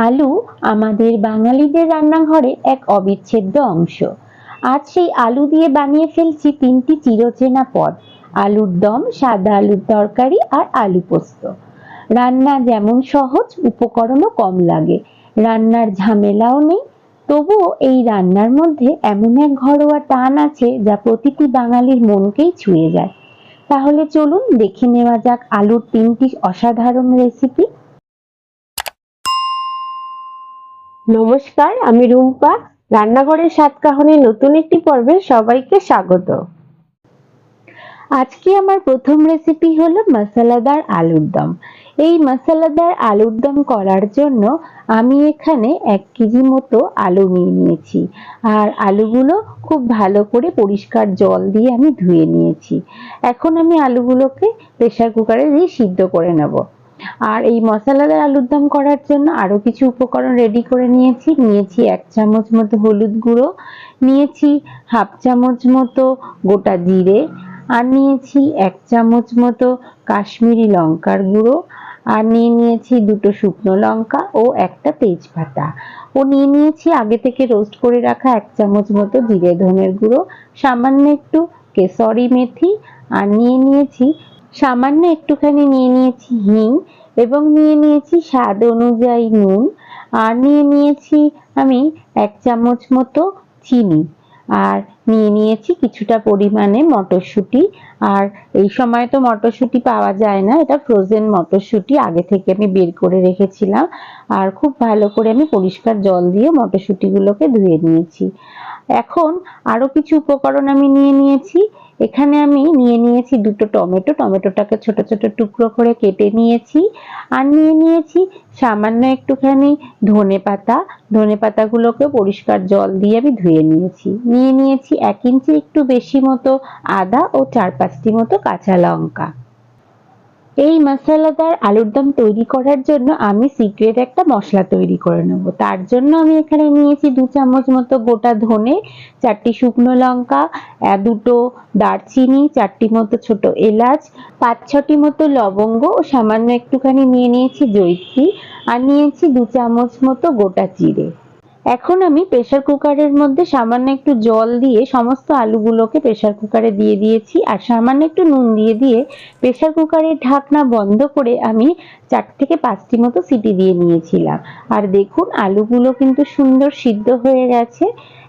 আলু আমাদের বাঙালিদের রান্নাঘরে এক অবিচ্ছেদ্য অংশ। আজ সেই আলু দিয়ে বানিয়ে ফেলছি তিনটি চিরচেনা পদ। আলুর দম, সাদা আলুর তরকারি আর আলু পোস্ত। রান্না যেমন সহজ, উপকরণও কম লাগে। রান্নার ঝামেলাও নেই। তবুও এই রান্নার মধ্যে এমন এক ঘরোয়া টান আছে যা প্রতিটি বাঙালির মনকেই ছুঁয়ে যায়। তাহলে চলুন দেখে নেওয়া যাক আলুর তিনটি অসাধারণ রেসিপি নমস্কার, আমি রুম্পা। রান্নাঘরের সাত কাহনের নতুন একটি পর্বে সবাইকে স্বাগত। আজকে আমার প্রথম রেসিপি হলো মশলাদার আলুর দম। এই মশলাদার আলুর দম করার জন্য আমি এখানে এক কেজি মতো আলু নিয়ে নিয়েছি। আর আলুগুলো খুব ভালো করে পরিষ্কার জল দিয়ে আমি ধুয়ে নিয়েছি। এখন আমি আলুগুলোকে প্রেসার কুকারে দিয়ে সিদ্ধ করে নেব। আর এই মশলাদার আলুর দম করার জন্য আরও কিছু উপকরণ রেডি করে নিয়েছি। নিয়েছি এক চামচ মতো হলুদ গুঁড়ো, নিয়েছি হাফ চামচ মতো গোটা জিরে, আর নিয়েছি এক চামচ মতো কাশ্মীরি লঙ্কার গুঁড়ো, আর নিয়ে নিয়েছি দুটো শুকনো লঙ্কা ও একটা তেজপাতা। ও নিয়ে নিয়েছি আগে থেকে রোস্ট করে রাখা এক চামচ মতো জিরে ধনের গুঁড়ো, সামান্য একটু কেশরি মেথি, আর নিয়ে নিয়েছি সামান্য একটুখানি নিয়ে নিয়েছি হিং এবং নিয়ে নিয়েছি স্বাদ অনুযায়ী নুন আর নিয়ে নিয়েছি আমি এক চামচ মতো চিনি। আর নিয়ে নিয়েছি কিছুটা পরিমাণে মটরশুঁটি। আর এই সময় তো মটরশুঁটি পাওয়া যায় না, এটা ফ্রোজেন মটরশুঁটি, আগে থেকে আমি বের করে রেখেছিলাম। আর খুব ভালো করে আমি পরিষ্কার জল দিয়ে মটরশুঁটিগুলোকে ধুয়ে নিয়েছি। এখন আরও কিছু উপকরণ আমি নিয়ে নিয়েছি। এখানে আমি নিয়ে নিয়েছি দুটো টমেটো। টমেটোটাকে ছোট ছোট টুকরো করে কেটে নিয়েছি। আর নিয়ে নিয়েছি সামান্য একটুখানি ধনে পাতা। ধনে পাতাগুলোকে পরিষ্কার জল দিয়ে আমি ধুয়ে নিয়েছি। নিয়ে নিয়েছি এক ইঞ্চি একটু বেশি মতো আদা ও চার পাঁচটি মতো কাঁচা লঙ্কা। এই মশলাদার আলুর দম তৈরি করার জন্য আমি সিক্রেট একটা মশলা তৈরি করে নেব। তার জন্য আমি এখানে নিয়েছি দু চামচ মতো গোটা ধনে, চারটি শুকনো লঙ্কা দুটো দারচিনি, চারটি মতো ছোট এলাচ, পাঁচ ছটি মতো লবঙ্গ ও সামান্য একটুখানি নিয়ে নিয়েছি জৈত্রী আর নিয়েছি দু চামচ মতো গোটা জিরে। এখন আমি প্রেসার কুকারের মধ্যে সামান্য একটু জল দিয়ে সমস্ত আলুগুলোকে প্রেসার কুকারে দিয়ে দিয়েছি। আর সামান্য একটু নুন দিয়ে দিয়ে প্রেসার কুকারের ঢাকনা বন্ধ করে আমি চার থেকে পাঁচটি মতো সিটি দিয়ে নিয়েছিলাম। আর দেখুন, আলুগুলো কিন্তু সুন্দর সিদ্ধ হয়ে গেছে।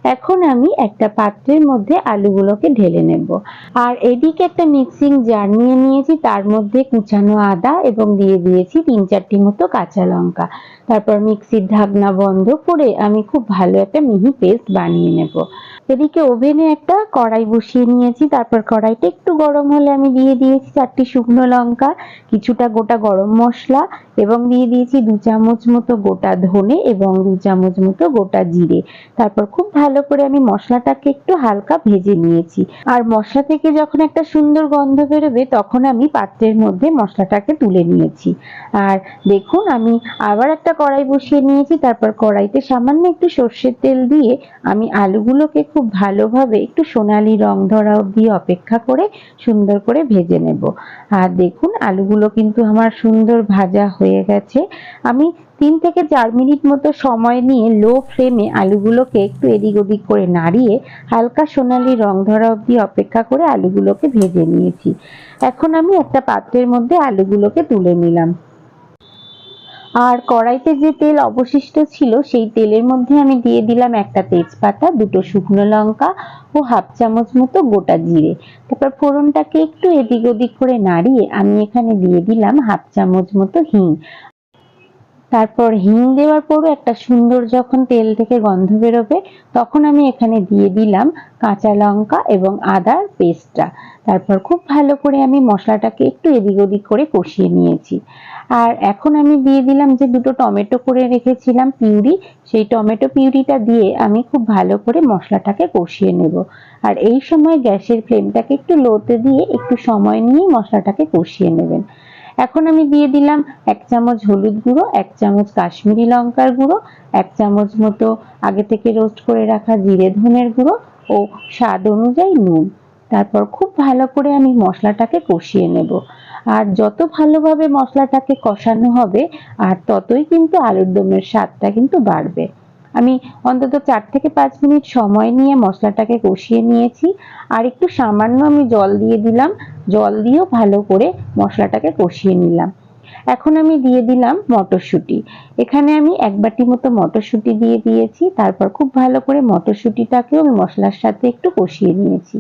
এখন আমি একটা পাত্রের মধ্যে আলুগুলোকে ঢেলে নেব। আর এদিকে একটা মিক্সিং জার নিয়ে নিয়েছি, তার মধ্যে কুচানো আদা এবং দিয়ে দিয়েছি তিন চারটি মতো কাঁচা লঙ্কা। তারপর মিক্সির ঢাকনা বন্ধ করে আমি খুব ভালো একটা মিহি পেস্ট বানিয়ে নেব। এদিকে ওভেনে একটা কড়াই বসিয়ে নিয়েছি, তারপর কড়াইটা একটু গরম হলে আমি দিয়ে দিয়েছি চারটি শুকনো লঙ্কা, কিছুটা গোটা গরম মশলা এবং দিয়ে দিয়েছি দু চামচ মতো গোটা ধনে এবং দু চামচ মতো গোটা জিরে। তারপর খুব ভালো করে আমি মশলাটাকে একটু হালকা ভেজে নিয়েছি। আর মশলা থেকে যখন একটা সুন্দর গন্ধ বেরোবে, তখন আমি পাত্রের মধ্যে মশলাটাকে তুলে নিয়েছি। আর দেখুন, আমি আবার একটা কড়াই বসিয়ে নিয়েছি, তারপর কড়াইতে সামান্য একটু সর্ষের তেল দিয়ে আমি আলুগুলোকে খুব ভালোভাবে একটু সোনালি রং ধরা অবধি অপেক্ষা করে সুন্দর করে ভেজে নেব। আর দেখুন, আলুগুলো কিন্তু আমার সুন্দর ভাজা হয়ে গেছে। আমি তিন থেকে চার মিনিট মতো সময় নিয়ে লো ফ্লেমে আলুগুলোকে একটু এদিক ওদিক করে নাড়িয়ে হালকা সোনালি রং ধরা অবধি অপেক্ষা করে আলুগুলোকে ভেজে নিয়েছি। এখন আমি একটা পাত্রের মধ্যে আলুগুলোকে তুলে নিলাম। আর কড়াইতে যে তেল অবশিষ্ট ছিল, সেই তেলের মধ্যে আমি দিয়ে দিলাম একটা তেজপাতা, দুটো শুকনো লঙ্কা ও হাফ চামচ মতো গোটা জিরে। তারপর ফোড়নটাকে একটু এদিক ওদিক করে নাড়িয়ে আমি এখানে দিয়ে দিলাম হাফ চামচ মতো হিং। তারপর হিং দেওয়ার পরও একটা সুন্দর যখন তেল থেকে গন্ধ বেরোবে, তখন আমি এখানে দিয়ে দিলাম কাঁচা লঙ্কা এবং আদার পেস্টটা। তারপর খুব ভালো করে আমি মশলাটাকে একটু এদিক ওদিক করে কষিয়ে নিয়েছি। আর এখন আমি দিয়ে দিলাম যে দুটো টমেটো করে রেখেছিলাম পিউরি, সেই টমেটো পিউরিটা দিয়ে আমি খুব ভালো করে মশলাটাকে কষিয়ে নেব। আর এই সময় গ্যাসের ফ্লেমটাকে একটু লোতে দিয়ে একটু সময় নিয়ে মশলাটাকে কষিয়ে নেবেন। এখন আমি দিয়ে দিলাম এক চামচ হলুদ গুঁড়ো, এক চামচ কাশ্মীরি লঙ্কার গুঁড়ো, এক চামচ মতো আগে থেকে রোস্ট করে রাখা জিরে ধনের গুঁড়ো ও স্বাদ অনুযায়ী নুন। তারপর খুব ভালো করে আমি মশলাটাকে কষিয়ে নেব। আর যত ভালোভাবে মশলাটাকে কষানো হবে, আর ততই কিন্তু আলুর দমের স্বাদটা কিন্তু বাড়বে। আমি অন্তত চার থেকে পাঁচ মিনিট সময় নিয়ে মশলাটাকে কষিয়ে নিয়েছি, আর একটু সামান্য আমি জল দিয়ে দিলাম, জল দিয়েও ভালো করে মশলাটাকে কষিয়ে নিলাম। এখন আমি দিয়ে দিলাম মটরশুঁটি। এখানে আমি এক বাটি মতো মটরশুঁটি দিয়ে দিয়েছি, তারপর খুব ভালো করে মটরশুঁটিটাকেও আমি মশলার সাথে একটু কষিয়ে নিয়েছি।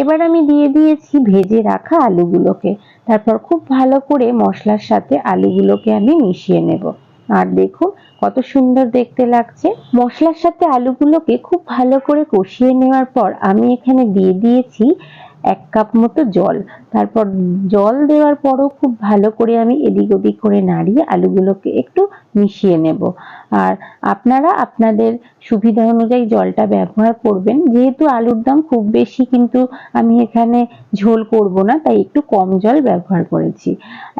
এবার আমি দিয়ে দিয়েছি ভেজে রাখা আলুগুলোকে, তারপর খুব ভালো করে মশলার সাথে আলুগুলোকে আমি মিশিয়ে নেব। আর দেখুন কত সুন্দর দেখতে লাগছে। মশলার সাথে আলুগুলোকে খুব ভালো করে কষিয়ে নেওয়ার পর আমি এখানে দিয়ে দিয়েছি এক কাপ মতো জল। তারপর জল দেওয়ার পরও খুব ভালো করে আমি এদিক ওদিক করে নাড়িয়ে আলুগুলোকে একটু মিশিয়ে নেব। আর আপনারা আপনাদের সুবিধা অনুযায়ী জলটা ব্যবহার করবেন। যেহেতু আলুর দাম খুব বেশি, কিন্তু আমি এখানে ঝোল করব না, তাই একটু কম জল ব্যবহার করেছি।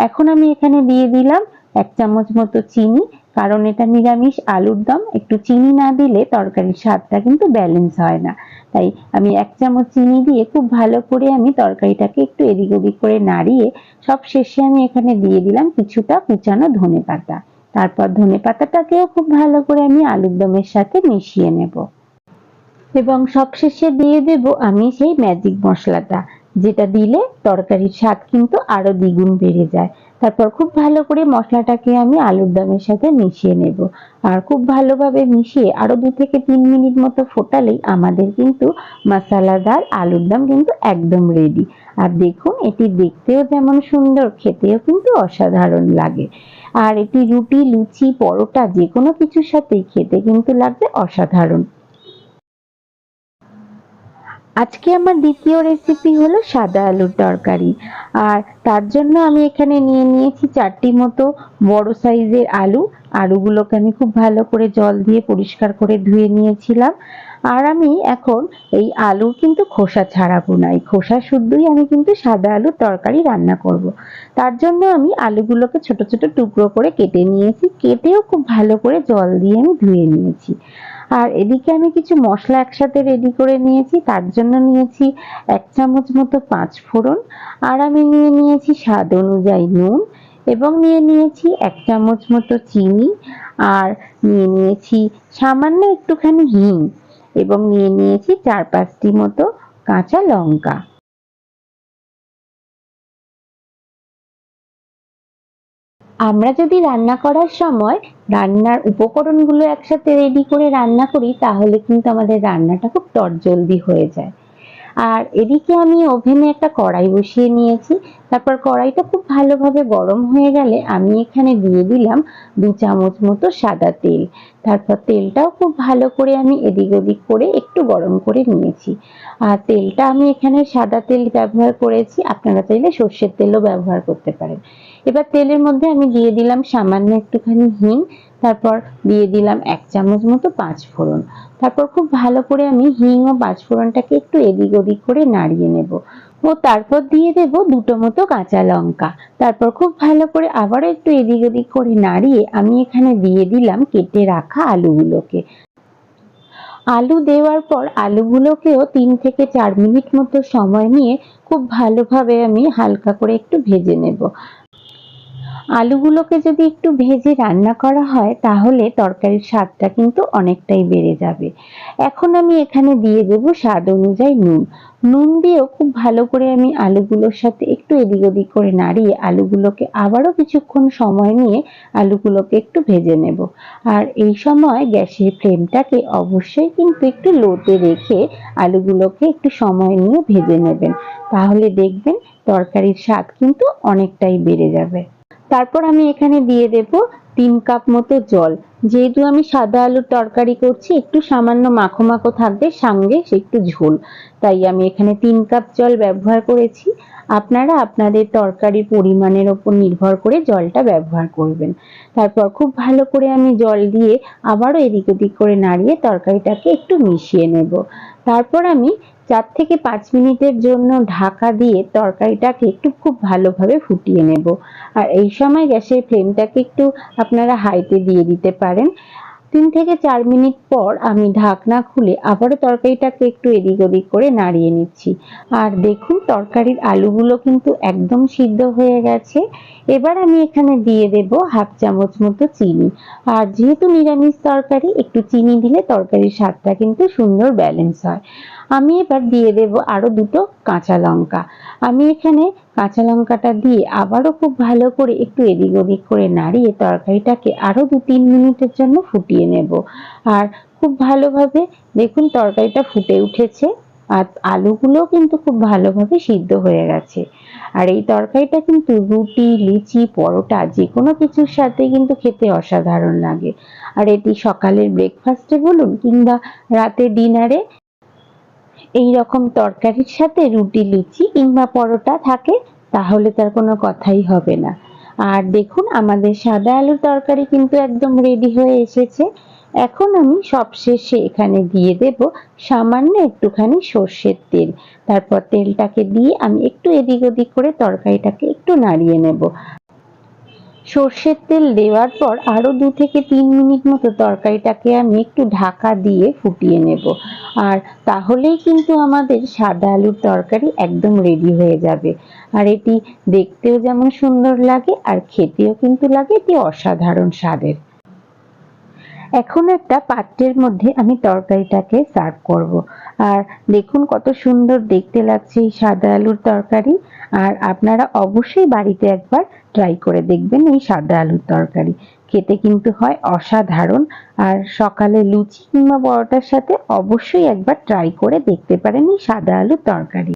এখন আমি এখানে দিয়ে দিলাম এক চামচ মতো চিনি। কারণ এটা নিরামিষ, আলুর দম, একটু চিনি না দিলে তরকারির স্বাদটা কিন্তু ব্যালেন্স হয় না। তাই আমি এক চামচ চিনি দিয়ে খুব ভালো করে আমি তরকারিটাকে একটু এদিক ওদিক করে নাড়িয়ে সব শেষে আমি এখানে দিয়ে দিলাম কিছুটা কুচানো ধনে পাতা। তারপর ধনে পাতাটাকেও খুব ভালো করে আমি আলুর দমের সাথে মিশিয়ে নেব। এবং সবশেষে দিয়ে দেব আমি সেই ম্যাজিক মশলাটা। যেটা দিলে তরকারির স্বাদ কিন্তু আরও দ্বিগুণ বেড়ে যায়। তারপর খুব ভালো করে মশলাটাকে আমি আলুর দমের সাথে মিশিয়ে নেব। আর খুব ভালোভাবে মিশিয়ে আরও দু থেকে তিন মিনিট মতো ফোটালেই আমাদের কিন্তু মশলাদার আলুর দম কিন্তু একদম রেডি আর দেখুন, এটি দেখতেও যেমন সুন্দর, খেতেও কিন্তু অসাধারণ লাগে। আর এটি রুটি, লুচি, পরোটা যে কোনো কিছুর সাথেই খেতে কিন্তু লাগবে অসাধারণ। আজকে আমার দ্বিতীয় রেসিপি হলো সাদা আলুর তরকারি। আর তার জন্য আমি এখানে নিয়ে নিয়েছি চারটি মতো বড় সাইজের আলু। আলুগুলোকে আমি খুব ভালো করে জল দিয়ে পরিষ্কার করে ধুয়ে নিয়েছিলাম। আর আমি এখন এই আলুর কিন্তু খোসা ছাড়াবো না। এই খোসা শুদ্ধই আমি কিন্তু সাদা আলুর তরকারি রান্না করব। তার জন্য আমি আলুগুলোকে ছোট ছোট টুকরো করে কেটে নিয়েছি। কেটেও খুব ভালো করে জল দিয়ে আমি ধুয়ে নিয়েছি। আর এদিকে আমি কিছু মশলা একসাথে রেডি করে নিয়েছি, তার জন্য নিয়েছি এক চামচ মতো পাঁচ ফোড়ন, আর আমি নিয়ে নিয়েছি স্বাদ অনুযায়ী নুন, এবং নিয়ে নিয়েছি এক চামচ মতো চিনি, আর নিয়ে নিয়েছি সামান্য একটুখানি হিং, এবং নিয়ে নিয়েছি চার পাঁচটি মতো কাঁচা লঙ্কা। আমরা যদি রান্না করার সময় রান্নার উপকরণগুলো একসাথে রেডি করে রান্না করি, তাহলে কিন্তু আমাদের রান্নাটা খুব তরজলদি হয়ে যায়। আর এদিকে আমি ওভেনে একটা কড়াই বসিয়ে নিয়েছি। তারপর কড়াইটা খুব ভালোভাবে গরম হয়ে গেলে আমি এখানে দিয়ে দিলাম দু চামচ মতো সাদা তেল। তারপর তেলটাও খুব ভালো করে আমি এদিক ওদিক করে একটু গরম করে নিয়েছি। আর তেলটা আমি এখানে সাদা তেল ব্যবহার করেছি। আপনারা চাইলে সর্ষের তেলও ব্যবহার করতে পারেন। এবার তেলের মধ্যে আমি দিয়ে দিলাম সামান্য একটুখানি হিং, তারপর দিয়ে দিলাম এক চামচ মতো পাঁচ ফোড়ন। তারপর খুব ভালো করে আমি হিং ও পাঁচ ফোড়নটাকে একটু এদিক ওদিক করে নাড়িয়ে নেব। ও তারপর দিয়ে দেব দুটো মতো কাঁচা লঙ্কা। তারপর খুব ভালো করে আবারও একটু এদিক ওদিক করে নাড়িয়ে আমি এখানে দিয়ে দিলাম কেটে রাখা আলুগুলোকে। আলু দেওয়ার পর আলুগুলোকেও তিন থেকে চার মিনিট মতো সময় নিয়ে খুব ভালোভাবে আমি হালকা করে একটু ভেজে নেব। আলুগুলোকে যদি একটু ভেজে রান্না করা হয়, তাহলে তরকারির স্বাদটা কিন্তু অনেকটাই বেড়ে যাবে। এখন আমি এখানে দিয়ে দেব স্বাদ অনুযায়ী নুন। নুন দিয়েও খুব ভালো করে আমি আলুগুলোর সাথে একটু এদিক ওদিক করে নাড়িয়ে আলুগুলোকে আবারও কিছুক্ষণ সময় নিয়ে আলুগুলোকে একটু ভেজে নেব। আর এই সময় গ্যাসের ফ্লেমটাকে অবশ্যই কিন্তু একটু লোতে রেখে আলুগুলোকে একটু সময় নিয়ে ভেজে নেবেন। তাহলে দেখবেন তরকারির স্বাদ কিন্তু অনেকটাই বেড়ে যাবে। তারপর আমি এখানে দিয়ে দেব তিন কাপ মতো জল। যেহেতু আমি সাদা আলুর তরকারি করছি, একটু সামান্য মাখো মাখো থাকবে, সঙ্গে একটু ঝোল। তাই আমি এখানে তিন কাপ জল ব্যবহার করেছি। আপনারা আপনাদের তরকারির পরিমাণের ওপর নির্ভর করে জলটা ব্যবহার করবেন। তারপর খুব ভালো করে আমি জল দিয়ে আবারও এদিক ওদিক করে নাড়িয়ে তরকারিটাকে একটু মিশিয়ে নেব। তারপর আমি চার থেকে পাঁচ মিনিটের জন্য ঢাকা দিয়ে তরকারিটাকে একটু খুব ভালোভাবে ফুটিয়ে নেব। আর এই সময় গ্যাসের ফ্লেমটাকে একটু আপনারা হাইতে দিয়ে দিতে পারেন। তিন থেকে চার মিনিট পর আমি ঢাকনা খুলে আবারও তরকারিটাকে একটু এদিক ওদিক করে নাড়িয়ে নিচ্ছি। আর দেখুন, তরকারির আলুগুলো কিন্তু একদম সিদ্ধ হয়ে গেছে। এবার আমি এখানে দিয়ে দেব হাফ চামচ মতো চিনি। আর যেহেতু নিরামিষ তরকারি, একটু চিনি দিলে তরকারির স্বাদটা কিন্তু সুন্দর ব্যালেন্স হয়। আমি এবার দিয়ে দেব আরও দুটো কাঁচা লঙ্কা। আমি এখানে কাঁচা লঙ্কাটা দিয়ে আবারও খুব ভালো করে একটু এদিক ওদিক করে নাড়িয়ে তরকারিটাকে আরও দু তিন মিনিটের জন্য ফুটিয়ে নেব। আর খুব ভালোভাবে দেখুন তরকারিটা ফুটে উঠেছে আর আলুগুলো কিন্তু খুব ভালোভাবে সিদ্ধ হয়ে গেছে। আর এই তরকারিটা কিন্তু রুটি, লুচি, পরোটা যে কোনো কিছুর সাথে কিন্তু খেতে অসাধারণ লাগে। আর এটি সকালের ব্রেকফাস্টে বলুন কিংবা রাতে ডিনারে এই রকম তরকারির সাথে রুটি, লুচি কিংবা পরোটা থাকে, তাহলে তার কোনো কথাই হবে না। আর দেখুন, আমাদের সাদা আলুর তরকারি কিন্তু একদম রেডি হয়ে এসেছে। এখন আমি সবশেষে এখানে দিয়ে দেব সামান্য একটুখানি সর্ষের তেল। তারপর তেলটাকে দিয়ে আমি একটু এদিক ওদিক করে তরকারিটাকে একটু নাড়িয়ে নেব। সর্ষের তেল দেওয়ার পর আরও দু থেকে তিন মিনিট মতো তরকারিটাকে আমি একটু ঢাকা দিয়ে ফুটিয়ে নেব। আর তাহলেই কিন্তু আমাদের সাদা আলুর তরকারি একদম রেডি হয়ে যাবে। আর এটি দেখতেও যেমন সুন্দর লাগে, আর খেতেও কিন্তু লাগে, এটি অসাধারণ স্বাদের। এখন একটা পাত্রের মধ্যে আমি তরকারিটাকে সার্ভ করব। আর দেখুন কত সুন্দর দেখতে লাগছে এই সাদা আলুর তরকারি। আর আপনারা অবশ্যই বাড়িতে একবার ট্রাই করে দেখবেন এই সাদা আলুর তরকারি। খেতে কিন্তু হয় অসাধারণ। আর সকালে লুচি কিংবা পরোটার সাথে অবশ্যই একবার ট্রাই করে দেখতে পারেন এই সাদা আলুর তরকারি।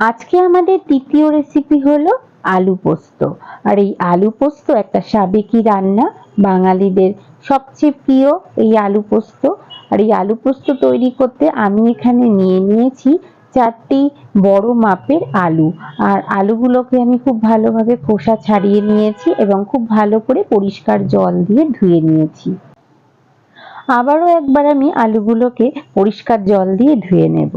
আজকে আমাদের তৃতীয় রেসিপি হলো আলু পোস্ত। আর এই আলু পোস্ত একটা সাবেকি রান্না, বাঙালিদের সবচেয়ে প্রিয় এই আলু পোস্ত। আর এই আলু পোস্ত তৈরি করতে আমি এখানে নিয়ে নিয়েছি চারটি বড় মাপের আলু। আর আলুগুলোকে আমি খুব ভালোভাবে খোসা ছাড়িয়ে নিয়েছি এবং খুব ভালো করে পরিষ্কার জল দিয়ে ধুয়ে নিয়েছি। আবারও একবার আমি আলুগুলোকে পরিষ্কার জল দিয়ে ধুয়ে নেব।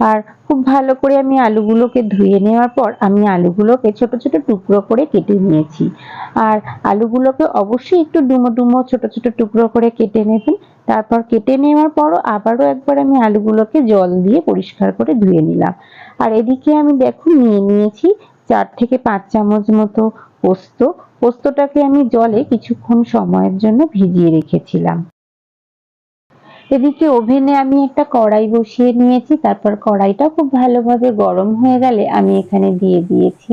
আর খুব ভালো করে আমি আলুগুলোকে ধুয়ে নেওয়ার পর আমি আলুগুলোকে ছোট ছোট টুকরো করে কেটে নিয়েছি। আর আলুগুলোকে অবশ্যই একটু ডুমো ডুমো ছোট ছোট টুকরো করে কেটে নেবেন। তারপর কেটে নেওয়ার পরও আবারও একবার আমি আলুগুলোকে জল দিয়ে পরিষ্কার করে ধুয়ে নিলাম। আর এদিকে আমি দেখুন নিয়ে নিয়েছি চার থেকে পাঁচ চামচ মতো পোস্ত। পোস্তটাকে আমি জলে কিছুক্ষণ সময়ের জন্য ভিজিয়ে রেখেছিলাম। এদিকে ওভেনে আমি একটা কড়াই বসিয়ে নিয়েছি, তারপর কড়াইটা খুব ভালোভাবে গরম হয়ে গেলে আমি এখানে দিয়ে দিয়েছি।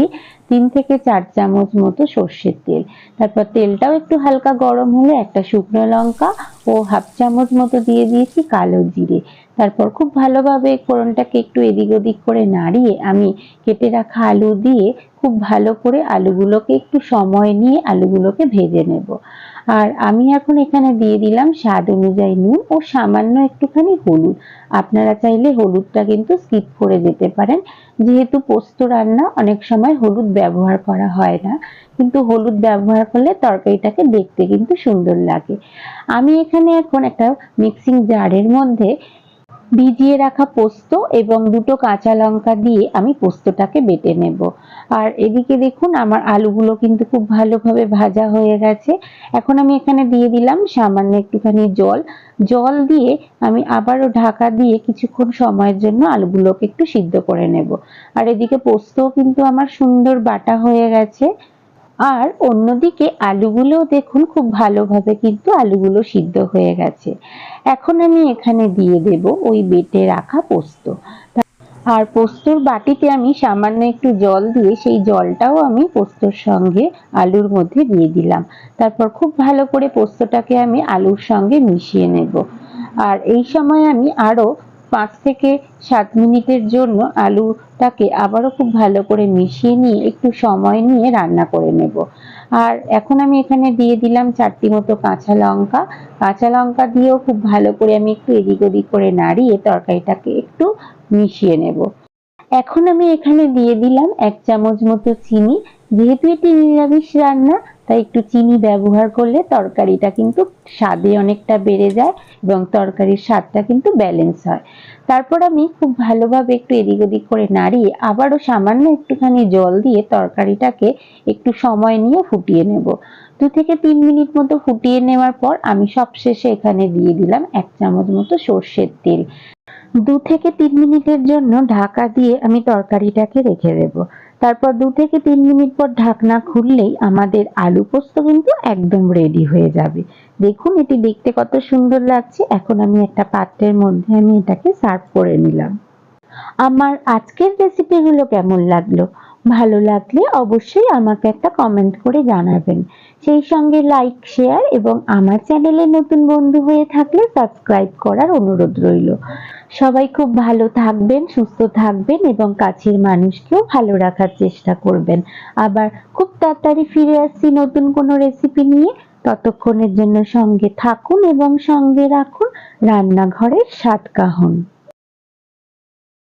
তিন থেকে চার চামচ মতো সর্ষের তেল। তারপর তেলটাও একটু হালকা গরম হলে একটা শুকনো লঙ্কা ও হাফ চামচ মতো দিয়ে দিয়েছি কালো জিরে। তারপর খুব ভালোভাবে ফোড়নটাকে একটু এদিক ওদিক করে নাড়িয়ে আমি কেটে রাখা আলু দিয়ে খুব ভালো করে আলুগুলোকে একটু সময় নিয়ে আলুগুলোকে ভেজে নেব। আর আমি এখন এখানে দিয়ে দিলাম স্বাদ অনুযায়ী নুন ও সামান্য একটুখানি হলুদ। আপনারা চাইলে হলুদটা কিন্তু স্কিপ করে যেতে পারেন। যেহেতু পোস্ত রান্না অনেক সময় হলুদ ব্যবহার করা হয় না, কিন্তু হলুদ ব্যবহার করলে তরকারিটাকে দেখতে কিন্তু সুন্দর লাগে। আমি এখানে এখন একটা মিক্সিং জারের মধ্যে ভিজিয়ে রাখা পোস্ত এবং দুটো কাঁচা লঙ্কা দিয়ে আমি পোস্তটাকে বেটে নেব। আর এদিকে দেখুন, আমার আলুগুলো কিন্তু খুব ভালোভাবে ভাজা হয়ে গেছে। এখন আমি এখানে দিয়ে দিলাম সামান্য একটুখানি জল। জল দিয়ে আমি আবারও ঢাকা দিয়ে কিছুক্ষণ সময়ের জন্য আলুগুলোকে একটু সিদ্ধ করে নেব। আর এদিকে পোস্তও কিন্তু আমার সুন্দর বাটা হয়ে গেছে। আর অন্যদিকে আলুগুলোও দেখুন খুব ভালোভাবে কিন্তু আলুগুলো সিদ্ধ হয়ে গেছে। এখন আমি এখানে দিয়ে দেব ওই বেটে রাখা পোস্ত। আর পোস্তর বাটিতে আমি সামান্য একটু জল দিয়ে সেই জলটাও আমি পোস্তর সঙ্গে আলুর মধ্যে দিয়ে দিলাম। তারপর খুব ভালো করে পোস্তটাকে আমি আলুর সঙ্গে মিশিয়ে নেব। আর এই সময় আমি আরও পাঁচ থেকে সাত মিনিটের জন্য আলুটাকে আবারও খুব ভালো করে মিশিয়ে নিয়ে একটু সময় নিয়ে রান্না করে নেব। আর এখন আমি এখানে দিয়ে দিলাম চারটি মতো কাঁচা লঙ্কা। কাঁচা লঙ্কা দিয়েও খুব ভালো করে আমি একটু এদিক ওদিক করে নাড়িয়ে তরকারিটাকে একটু মিশিয়ে নেব। এখন আমি এখানে দিয়ে দিলাম এক চামচ মতো চিনি। যেহেতু এটি নিরামিষ রান্না তাই একটু চিনি ব্যবহার করলে তরকারিটা কিন্তু স্বাদে অনেকটা বেড়ে যায় এবং তরকারির স্বাদটা কিন্তু ব্যালেন্স হয়। তারপর আমি খুব ভালোভাবে একটু এদিক ওদিক করে নাড়িয়ে আবারও সামান্য একটুখানি জল দিয়ে তরকারিটাকে একটু সময় নিয়ে ফুটিয়ে নেব। দু থেকে তিন মিনিট মতো ফুটিয়ে নেওয়ার পর আমি সবশেষে এখানে দিয়ে দিলাম এক চামচ মতো সর্ষের তেল। দু থেকে তিন মিনিটের জন্য ঢাকা দিয়ে আমি তরকারিটাকে রেখে দেব। তারপর দু থেকে তিন মিনিট পর ঢাকনা খুললেই আমাদের আলু পোস্ত কিন্তু একদম রেডি হয়ে যাবে। দেখুন, এটি দেখতে কত সুন্দর লাগছে। এখন আমি একটা পাত্রের মধ্যে আমি এটাকে সার্ভ করে নিলাম। আমার আজকের রেসিপিগুলো কেমন লাগল? ভালো লাগলে অবশ্যই আমাকে একটা কমেন্ট করে জানাবেন। সেই সঙ্গে লাইক শেয়ার এবং আমার চ্যানেলে নতুন বন্ধু হয়ে থাকলে সাবস্ক্রাইব করার অনুরোধ রইল। সবাই খুব ভালো থাকবেন, সুস্থ থাকবেন এবং কাছের মানুষকেও ভালো রাখার চেষ্টা করবেন। আবার খুব তাড়াতাড়ি ফিরে আসছি নতুন কোনো রেসিপি নিয়ে। ততক্ষণের জন্য সঙ্গে থাকুন এবং সঙ্গে রাখুন রান্নাঘরের স্বাদ কাহন